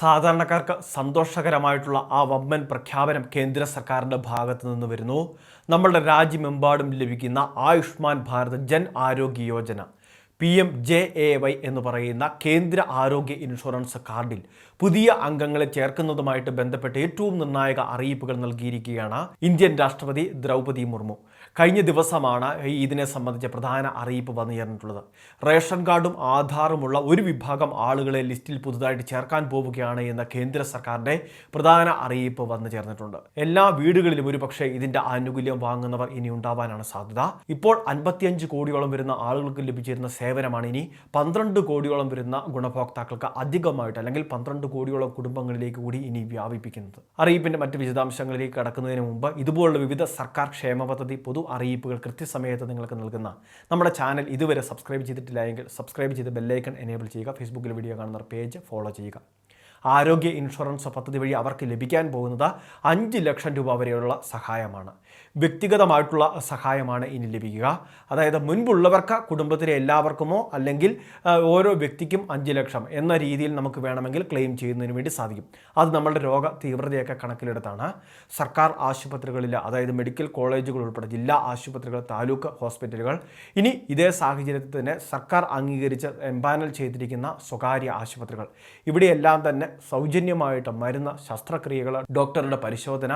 സാധാരണക്കാർക്ക് സന്തോഷകരമായിട്ടുള്ള ആ വമ്മൻ പ്രഖ്യാപനം കേന്ദ്ര സർക്കാരിന്റെ ഭാഗത്തു നിന്ന് വരുന്നു. നമ്മളുടെ രാജ്യമെമ്പാടും ലഭിക്കുന്ന Ayushman Bharat Jan Arogya Yojana. P M J A Y എന്ന് പറയുന്ന കേന്ദ്ര ആരോഗ്യ ഇൻഷുറൻസ് കാർഡിൽ പുതിയ അംഗങ്ങളെ ചേർക്കുന്നതുമായിട്ട് ബന്ധപ്പെട്ട് ഏറ്റവും നിർണായക അറിയിപ്പുകൾ നൽകിയിരിക്കുകയാണ് ഇന്ത്യൻ രാഷ്ട്രപതി ദ്രൗപതി മുർമു. കഴിഞ്ഞ ദിവസമാണ് ഇതിനെ സംബന്ധിച്ച പ്രധാന അറിയിപ്പ് വന്നു ചേർന്നിട്ടുള്ളത് റേഷൻ കാർഡും ആധാറുമുള്ള ഒരു വിഭാഗം ആളുകളെ ലിസ്റ്റിൽ പുതുതായിട്ട് ചേർക്കാൻ പോവുകയാണ് എന്ന കേന്ദ്ര സർക്കാരിന്റെ പ്രധാന അറിയിപ്പ് വന്നു ചേർന്നിട്ടുണ്ട്. എല്ലാ വീടുകളിലും ഒരു പക്ഷേ ഇതിന്റെ ആനുകൂല്യം വാങ്ങുന്നവർ ഇനി ഉണ്ടാവാനാണ് സാധ്യത. ഇപ്പോൾ അൻപത്തിയഞ്ച് കോടിയോളം വരുന്ന ആളുകൾക്ക് ലഭിച്ചിരുന്ന സേവനമാണ് ഇനി പന്ത്രണ്ട് കോടിയോളം വരുന്ന ഗുണഭോക്താക്കൾക്ക് അധികമായിട്ട് അല്ലെങ്കിൽ പന്ത്രണ്ട് കോടിയോളം കുടുംബങ്ങളിലേക്ക് കൂടി ഇനി വ്യാപിപ്പിക്കുന്നത്. അറിയിപ്പിന്റെ മറ്റ് വിശദാംശങ്ങളിലേക്ക് കടക്കുന്നതിന് മുമ്പ് ഇതുപോലുള്ള വിവിധ സർക്കാർ ക്ഷേമ പദ്ധതി പൊതു അറിയിപ്പുകൾ കൃത്യസമയത്ത് നിങ്ങൾക്ക് നൽകുന്ന നമ്മുടെ ചാനൽ ഇതുവരെ സബ്സ്ക്രൈബ് ചെയ്തിട്ടില്ല എങ്കിൽ സബ്സ്ക്രൈബ് ചെയ്ത് ബെല്ലൈക്കൺ എനേബിൾ ചെയ്യുക. ഫേസ്ബുക്കിൽ വീഡിയോ കാണുന്ന പേജ് ഫോളോ ചെയ്യുക. ആരോഗ്യ ഇൻഷുറൻസ് പദ്ധതി വഴി അവർക്ക് ലഭിക്കാൻ പോകുന്നത് അഞ്ച് ലക്ഷം രൂപ വരെയുള്ള സഹായമാണ്. വ്യക്തിഗതമായിട്ടുള്ള സഹായമാണ് ഇനി ലഭിക്കുക. അതായത് മുൻപുള്ളവർക്ക് കുടുംബത്തിലെ എല്ലാവർക്കുമോ അല്ലെങ്കിൽ ഓരോ വ്യക്തിക്കും അഞ്ച് ലക്ഷം എന്ന രീതിയിൽ നമുക്ക് വേണമെങ്കിൽ ക്ലെയിം ചെയ്യുന്നതിന് വേണ്ടി സാധിക്കും. അത് നമ്മളുടെ രോഗ തീവ്രതയൊക്കെ കണക്കിലെടുത്താണ്. സർക്കാർ ആശുപത്രികളിൽ അതായത് മെഡിക്കൽ കോളേജുകൾ ഉൾപ്പെടെ ജില്ലാ ആശുപത്രികൾ താലൂക്ക് ഹോസ്പിറ്റലുകൾ ഇനി ഇതേ സാഹചര്യത്തിൽ തന്നെ സർക്കാർ അംഗീകരിച്ച് എംപാനൽ ചെയ്തിരിക്കുന്ന സ്വകാര്യ ആശുപത്രികൾ. ഇവിടെയെല്ലാം തന്നെ സൗജന്യമായിട്ട് മരുന്ന് ശസ്ത്രക്രിയകൾ ഡോക്ടറുടെ പരിശോധന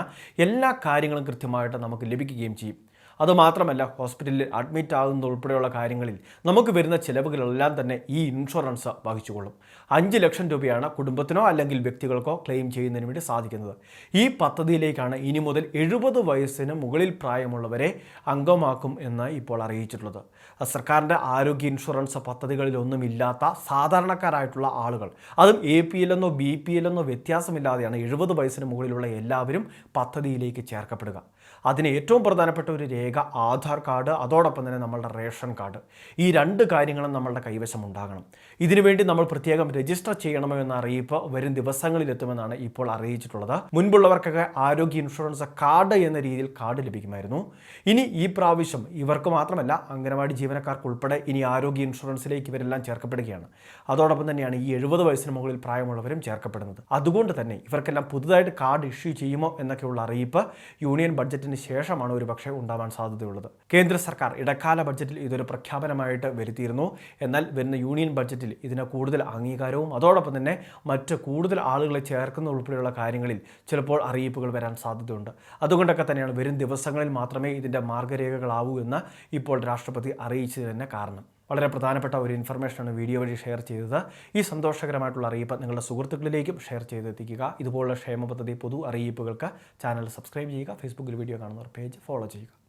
എല്ലാ കാര്യങ്ങളും കൃത്യമായിട്ട് നമുക്ക് ലഭിക്കുകയും ചെയ്യും. അതുമാത്രമല്ല ഹോസ്പിറ്റലിൽ അഡ്മിറ്റ് ആകുന്നത് ഉൾപ്പെടെയുള്ള കാര്യങ്ങളിൽ നമുക്ക് വരുന്ന ചിലവുകളെല്ലാം തന്നെ ഈ ഇൻഷുറൻസ് വഹിച്ചുകൊള്ളും. അഞ്ച് ലക്ഷം രൂപയാണ് കുടുംബത്തിനോ അല്ലെങ്കിൽ വ്യക്തികൾക്കോ ക്ലെയിം ചെയ്യുന്നതിന് വേണ്ടി സാധിക്കുന്നത്. ഈ പദ്ധതിയിലേക്കാണ് ഇനി മുതൽ എഴുപത് വയസ്സിന് മുകളിൽ പ്രായമുള്ളവരെ അംഗമാക്കും എന്ന് ഇപ്പോൾ അറിയിച്ചിട്ടുള്ളത്. സർക്കാരിന്റെ ആരോഗ്യ ഇൻഷുറൻസ് പദ്ധതികളിലൊന്നുമില്ലാത്ത സാധാരണക്കാരായിട്ടുള്ള ആളുകൾ അതും എ പി എൽ എന്നോ ബി പി എൽ എന്നോ വ്യത്യാസമില്ലാതെയാണ് എഴുപത് വയസ്സിന് മുകളിലുള്ള എല്ലാവരും പദ്ധതിയിലേക്ക് ചേർക്കപ്പെടുക. അതിന് ഏറ്റവും പ്രധാനപ്പെട്ട ഒരു രേഖ ആധാർ കാർഡ് അതോടൊപ്പം തന്നെ നമ്മളുടെ റേഷൻ കാർഡ്. ഈ രണ്ട് കാര്യങ്ങളും നമ്മളുടെ കൈവശം ഉണ്ടാകണം. ഇതിനുവേണ്ടി നമ്മൾ പ്രത്യേകം രജിസ്റ്റർ ചെയ്യണമോ എന്ന അറിയിപ്പ് വരും ദിവസങ്ങളിൽ എത്തുമെന്നാണ് ഇപ്പോൾ അറിയിച്ചിട്ടുള്ളത്. മുൻപുള്ളവർക്കൊക്കെ ആരോഗ്യ ഇൻഷുറൻസ് കാർഡ് എന്ന രീതിയിൽ കാർഡ് ലഭിക്കുമായിരുന്നു. ഇനി ഈ പ്രാവശ്യം ഇവർക്ക് മാത്രമല്ല അംഗനവാടി ജീവനക്കാർക്ക് ഉൾപ്പെടെ ഇനി ആരോഗ്യ ഇൻഷുറൻസിലേക്ക് ഇവരെല്ലാം ചേർക്കപ്പെടുകയാണ്. അതോടൊപ്പം തന്നെയാണ് ഈ എഴുപത് വയസ്സിന് മുകളിൽ പ്രായമുള്ളവരും ചേർക്കപ്പെടുന്നത്. അതുകൊണ്ട് തന്നെ ഇവർക്കെല്ലാം പുതുതായിട്ട് കാർഡ് ഇഷ്യൂ ചെയ്യുമോ എന്നൊക്കെയുള്ള അറിയിപ്പ് യൂണിയൻ ബഡ്ജറ്റിന് ശേഷമാണ് ഒരു പക്ഷേ ഉണ്ടാവാൻ സാധ്യതയുള്ളത്. കേന്ദ്ര സർക്കാർ ഇടക്കാല ബഡ്ജറ്റിൽ ഇതൊരു പ്രഖ്യാപനമായിട്ട് വരുത്തിയിരുന്നു. എന്നാൽ വരുന്ന യൂണിയൻ ബഡ്ജറ്റിൽ ഇതിന് കൂടുതൽ അംഗീകാരവും അതോടൊപ്പം തന്നെ മറ്റ് കൂടുതൽ ആളുകളെ ചേർക്കുന്ന ഉൾപ്പെടെയുള്ള കാര്യങ്ങളിൽ ചിലപ്പോൾ അറിയിപ്പുകൾ വരാൻ സാധ്യതയുണ്ട്. അതുകൊണ്ടൊക്കെ തന്നെയാണ് വരും ദിവസങ്ങളിൽ മാത്രമേ ഇതിന്റെ മാർഗരേഖകളാവൂ എന്ന് ഇപ്പോൾ രാഷ്ട്രപതി അറിയിച്ചത് തന്നെ കാരണം. വളരെ പ്രധാനപ്പെട്ട ഒരു ഇൻഫർമേഷനാണ് വീഡിയോ വഴി ഷെയർ ചെയ്തത്. ഈ സന്തോഷകരമായിട്ടുള്ള അറിയിപ്പ് നിങ്ങളുടെ സുഹൃത്തുക്കളിലേക്കും ഷെയർ ചെയ്തെത്തിക്കുക. ഇതുപോലുള്ള ക്ഷേമ പദ്ധതി പൊതു അറിയിപ്പുകൾക്ക് ചാനൽ സബ്സ്ക്രൈബ് ചെയ്യുക. ഫേസ്ബുക്കിൽ വീഡിയോ കാണുന്നവർ പേജ് ഫോളോ ചെയ്യുക.